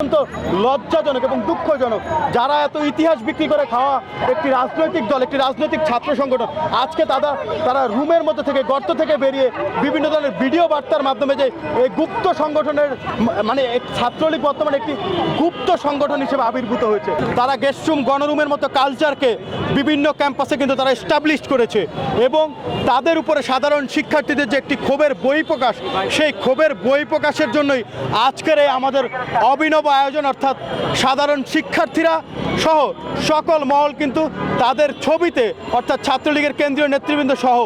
অত্যন্ত লজ্জাজনক এবং দুঃখজনক। যারা এত ইতিহাস বিক্রি করে খাওয়া একটি রাজনৈতিক দল, একটি রাজনৈতিক ছাত্র সংগঠন, আজকে তারা তারা রুমের মধ্যে থেকে, গর্ত থেকে বেরিয়ে বিভিন্ন ধরনের ভিডিও বার্তার মাধ্যমে যে এই গুপ্ত সংগঠনের মানে ছাত্রলীগ বর্তমানে একটি গুপ্ত সংগঠন হিসেবে আবির্ভূত হয়েছে। তারা গেস্টরুম গণরুমের মতো কালচারকে বিভিন্ন ক্যাম্পাসে কিন্তু তারা এস্টাবলিশ করেছে এবং তাদের উপরে সাধারণ শিক্ষার্থীদের যে একটি ক্ষোভের বই প্রকাশ সেই ক্ষোভের বই প্রকাশের জন্যই আজকের এই আমাদের অভিনব আয়োজন অর্থাৎ সাধারণ শিক্ষার্থীরা সহ সকল মহল কিন্তু তাদের ছবিতে, অর্থাৎ ছাত্রলীগের কেন্দ্রীয় নেতৃবৃন্দ সহ,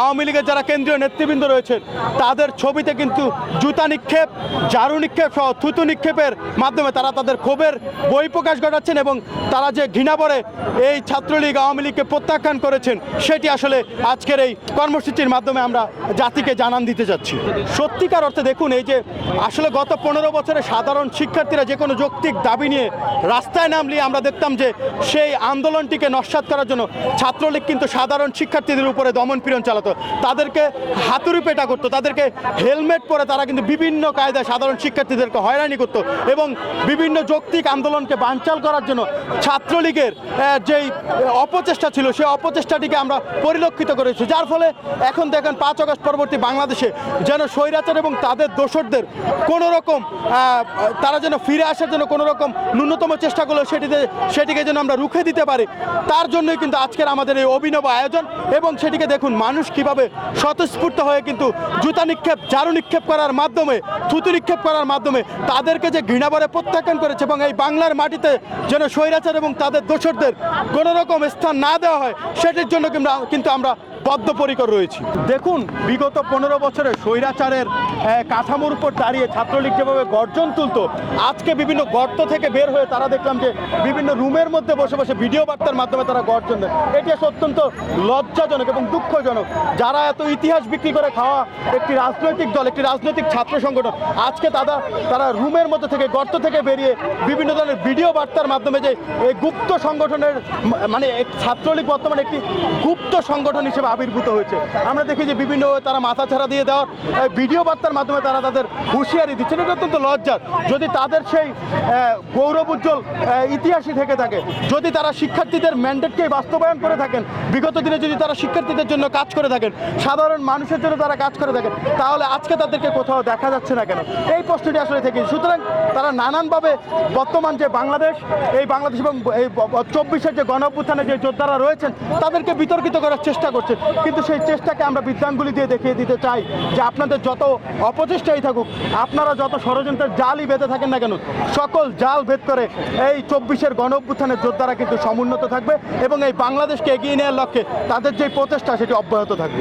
আওয়ামী লীগের যারা কেন্দ্রীয় নেতৃবৃন্দ রয়েছেন, তাদের ছবিতে কিন্তু জুতা নিক্ষেপ জারু নিক্ষেপ সহ থুতু নিক্ষেপের মাধ্যমে তারা তাদের ক্ষোভের বই প্রকাশ ঘটাচ্ছেন এবং তারা যে ঘৃণা করে এই ছাত্রলীগ আওয়ামী লীগকে প্রত্যাখ্যান করেছেন, সেটি আসলে আজকের এই কর্মসূচির মাধ্যমে আমরা জাতিকে জানান দিতে যাচ্ছি। সত্যিকার অর্থে দেখুন, এই যে আসলে গত পনেরো বছরে সাধারণ শিক্ষার্থীরা যে কোনো যৌক্তিক দাবি নিয়ে রাস্তায় নামলে আমরা দেখতাম যে সেই আন্দোলনটিকে নস্বাত করার জন্য ছাত্রলীগ কিন্তু সাধারণ শিক্ষার্থীদের উপরে দমন পীড়ন চালাতো। তাদেরকে হাতুড়ি পেটা করতো, তাদেরকে হেলমেট পরে তারা কিন্তু বিভিন্ন কায়দায় সাধারণ শিক্ষার্থীদেরকে হয়রানি করতো এবং বিভিন্ন যৌক্তিক আন্দোলনকে বানচাল করার জন্য ছাত্রলীগের যেই অপচেষ্টা ছিল, সেই অপচেষ্টাটিকে আমরা পরিলক্ষিত করেছি। যার ফলে এখন দেখেন পাঁচ আগস্ট পরবর্তী বাংলাদেশে যেন স্বৈরাচার এবং তাদের দোসরদের কোনো রকম তারা যেন ফিরে আসার জন্য কোনো রকম ন্যূনতম চেষ্টা করল, সেটিতে সেটিকে যেন আমরা রুখে দিতে পারি, তার জন্যই কিন্তু আজকের আমাদের এই অভিনব আয়োজন এবং সেটিকে দেখুন মানুষ কীভাবে স্বতঃস্ফূর্ত হয়ে কিন্তু জুতা নিক্ষেপ জারু নিক্ষেপ করার মাধ্যমে, থুতু নিক্ষেপ করার মাধ্যমে তাদেরকে যে ঘৃণাবরে প্রত্যাখ্যান করেছে এবং এই বাংলার মাটিতে যেন স্বৈরাচার এবং তাদের দোষরদের কোনোরকম স্থান না দেওয়া হয়, সেটির জন্য কিন্তু কিন্তু আমরা বদ্ধপরিকর রয়েছি। দেখুন, বিগত পনেরো বছরে স্বৈরাচারের কাঠামোর উপর দাঁড়িয়ে ছাত্রলীগ যেভাবে গর্জন তুলতো, আজকে বিভিন্ন গর্ত থেকে বের হয়ে তারা দেখলাম যে বিভিন্ন রুমের মধ্যে বসে বসে ভিডিও বার্তার মাধ্যমে তারা গর্জন দেয়। এটি অত্যন্ত লজ্জাজনক এবং দুঃখজনক। যারা এত ইতিহাস বিক্রি করে খাওয়া একটি রাজনৈতিক দল, একটি রাজনৈতিক ছাত্র সংগঠন, আজকে তারা তারা রুমের মধ্যে থেকে, গর্ত থেকে বেরিয়ে বিভিন্ন ধরনের ভিডিও বার্তার মাধ্যমে যে এই গুপ্ত সংগঠনের মানে ছাত্রলীগ বর্তমানে একটি গুপ্ত সংগঠন হিসেবে আবির্ভূত হয়েছে। আমরা দেখি যে বিভিন্ন তারা মাথা ছাড়া দিয়ে দেওয়ার ভিডিও বার্তার মাধ্যমে তারা তাদের হুঁশিয়ারি দিচ্ছেন। এটা অত্যন্ত লজ্জার। যদি তাদের সেই গৌরব উজ্জ্বল ইতিহাসই থেকে থাকে, যদি তারা শিক্ষার্থীদের ম্যান্ডেটকে বাস্তবায়ন করে থাকেন, বিগত দিনে যদি তারা শিক্ষার্থীদের জন্য কাজ করে থাকেন, সাধারণ মানুষের জন্য তারা কাজ করে থাকেন, তাহলে আজকে তাদেরকে কোথাও দেখা যাচ্ছে না কেন? এই প্রশ্নটি আসলে থেকে সুতরাং তারা নানানভাবে বর্তমান যে বাংলাদেশ, এই বাংলাদেশ এবং এই চব্বিশের যে গণ যে যোদ্ধারা রয়েছেন, তাদেরকে বিতর্কিত করার চেষ্টা করছে কিন্তু সেই চেষ্টাকে আমরা বিদ্যাঙ্গুলি দিয়ে দেখিয়ে দিতে চাই যে আপনাদের যত অপচেষ্টাই থাকুক, আপনারা যত ষড়যন্ত্রের জালই বেঁধে থাকেন না কেন, সকল জাল ভেদ করে এই চব্বিশের গণ অভ্যুত্থানের যোদ্ধারা কিন্তু সমুন্নত থাকবে এবং এই বাংলাদেশকে এগিয়ে নেওয়ার লক্ষ্যে তাদের যে প্রচেষ্টা, সেটি অব্যাহত থাকবে।